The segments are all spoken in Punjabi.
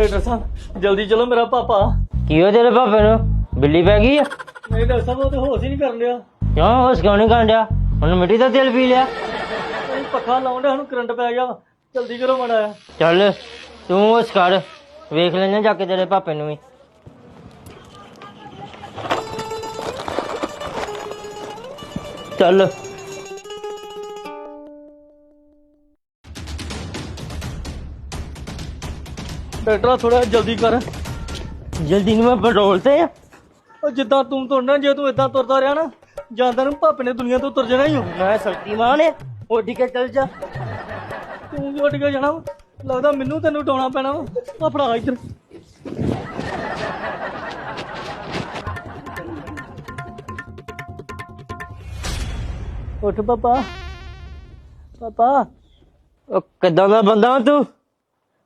ਡਾਕਟਰ ਸਾਹਿਬ ਜਲਦੀ ਚਲੋ ਮੇਰਾ ਪਾਪਾ। ਕੀ ਹੋ ਤੇਰੇ ਪਾਪੇ ਨੂੰ? ਬਿੱਲੀ ਪੈ ਗਈ ਆ? ਨਹੀਂ ਡਾਕਟਰ ਸਾਹਿਬ ਉਹ ਤੇ ਹੋਸ਼ ਹੀ ਨਹੀਂ ਕਰਨ ਲਿਆ ਕਿਉਂ ਉਸ ਕਿਉਂ ਨਹੀਂ ਕਾਂਡਿਆ ਉਹਨੇ ਮਿੱਟੀ ਦਾ ਤੇਲ ਪੀ ਲਿਆ। ਪੱਖਾ ਲਾਉਣ ਡਿਆ ਸਾਨੂੰ ਕਰੰਟ ਪੈ ਗਿਆ। ਜਲਦੀ ਕਰੋ ਮਾੜਾ। ਚੱਲ ਤੂੰ ਉਸ ਕਰ। ਵੇਖ ਲੈਣਾ ਜਾ ਕੇ ਤੇਰੇ ਪਾਪੇ ਨੂੰ ਵੀ। ਚੱਲ। ਡਾਕਟਰ ਥੋੜਾ ਜਲਦੀ ਕਰ। ਜਲਦੀ ਨੂੰ ਮੈਂ ਪੈਟਰੋਲ ਤੇ ਆ। ਉਹ ਜਿੱਦਾਂ ਤੂੰ ਤੁਰਨਾ ਜੇ ਤੂੰ ਇਦਾਂ ਤੁਰਦਾ ਰਿਹਾ ਨਾ ਜਾਂਦਾ ਨੂੰ ਪਾਪੇ ਨੇ ਦੁਨੀਆ ਤੋਂ ਤੁਰ ਜਾਣਾ ਹੀ ਹੋ। ਮੈਂ ਸ਼ਕਤੀਮਾਨ ਹੈ ਉੱਡ ਕੇ ਚੱਲ ਜਾ। ਤੂੰ ਵੀ ਉੱਡ ਕੇ ਜਾਣਾ ਵਾ। ਲੱਗਦਾ ਮੈਨੂੰ ਤੈਨੂੰ ਉਡਾਉਣਾ ਪੈਣਾ ਵਾ। ਆ ਫੜਾ ਇੱਧਰ। ਉੱਠ ਪਾਪਾ। ਪਾਪਾ। ਉਹ ਕਿੱਦਾਂ ਦਾ ਬੰਦਾ ਤੂੰ?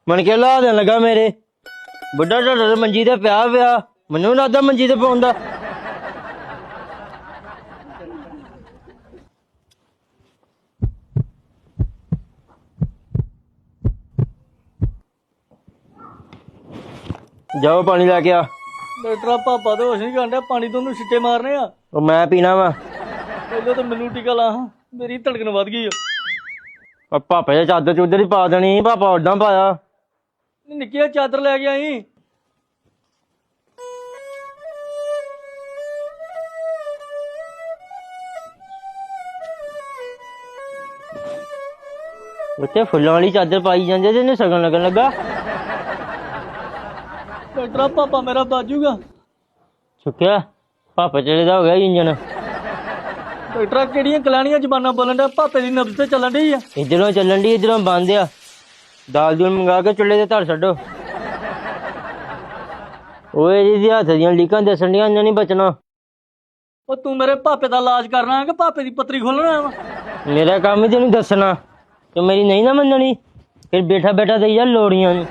ਮਨ ਕੇ ਲਾ ਦੇਣ ਲੱਗਾ ਮੇਰੇ। ਬੁੱਢਾ ਢੱਡਾ ਮੰਜੀ ਤੇ ਪਿਆ ਪਿਆ ਮੈਨੂੰ ਲੱਗਦਾ ਮੰਜੀ ਤੇ ਪਾਉਂਦਾ। ਜਾਓ ਪਾਣੀ ਲੈ ਕੇ ਆ। ਡਾਕਟਰ ਪਾਪਾ ਤੇ ਹੋਸ਼ ਨਹੀਂ ਕਰਦਾ ਪਾਣੀ ਤੋਂ ਉਹਨੂੰ ਛਿੱਟੇ ਮਾਰਨੇ ਆ। ਉਹ ਮੈਂ ਪੀਣਾ ਵਾ। ਪਹਿਲਾਂ ਤਾਂ ਮੈਨੂੰ ਟਿਕਾ ਲਾ ਮੇਰੀ ਧੜਕਣ ਵੱਧ ਗਈ ਆ। ਪਾਪੇ ਦੇ ਚਾਦਰ ਚੁੱਦਰ ਹੀ ਪਾ ਦੇਣੀ ਪਾਪਾ ਉਦਾਂ ਪਾਇਆ। ਨਿੱਕੀਆ ਚਾਦਰ ਲੈ ਕੇ ਆਈ। ਉੱਤੇ ਫੁੱਲਾਂ ਵਾਲੀ ਚਾਦਰ ਪਾਈ ਜਾਂਦੇ ਤੇ ਇਹਨੂੰ ਸਗਨ ਲੱਗਣ ਲੱਗਾ। ਡਾਕਟਰ ਪਾਪਾ ਮੇਰਾ ਬਾਜੂਗਾ। ਚੁੱਕਿਆ ਪਾਪਾ ਚਲੇ ਦਾ ਹੋ ਗਿਆ ਇੰਜਨ ਡਾਕਟਰ ਕਿਹੜੀਆਂ ਕਲਾਣੀਆਂ ਜ਼ਬਾਨਾਂ ਬੋਲਣ ਦਾ ਪਾਪੇ ਦੀ ਨਬਜ਼ ਤੇ ਚੱਲਣ ਡਈ ਆ। ਇਧਰੋਂ ਚੱਲਣ ਦੀ ਇਧਰੋਂ ਬੰਦ ਆ। ਦਾਲ ਦੂਲ ਮੰਗਾ ਕੇ ਚੁੱਲ੍ਹੇ ਤੇ ਧਰ ਛੱਡੋ। ਓਏ ਜੀ ਹੱਥ ਦੀਆਂ ਲੀਕਾਂ ਦੱਸਣ ਡੀਆਂ ਇਹਨਾਂ ਨਹੀਂ ਬਚਣਾ। ਉਹ ਤੂੰ ਮੇਰੇ ਪਾਪੇ ਦਾ ਇਲਾਜ ਕਰਨਾ ਹੈ ਕਿ ਪਾਪੇ ਦੀ ਪੱਤਰੀ ਖੋਲਣਾ ਵਾ? ਮੇਰਾ ਕੰਮ ਹੀ ਤੈਨੂੰ ਦੱਸਣਾ ਕਿ ਮੇਰੀ ਨਹੀਂ ਨਾ ਮੰਨਣੀ। ਫਿਰ ਬੈਠਾ ਬੈਠਾ ਦੇਈ ਜਾ ਲੋੜੀਆਂ ਨੂੰ।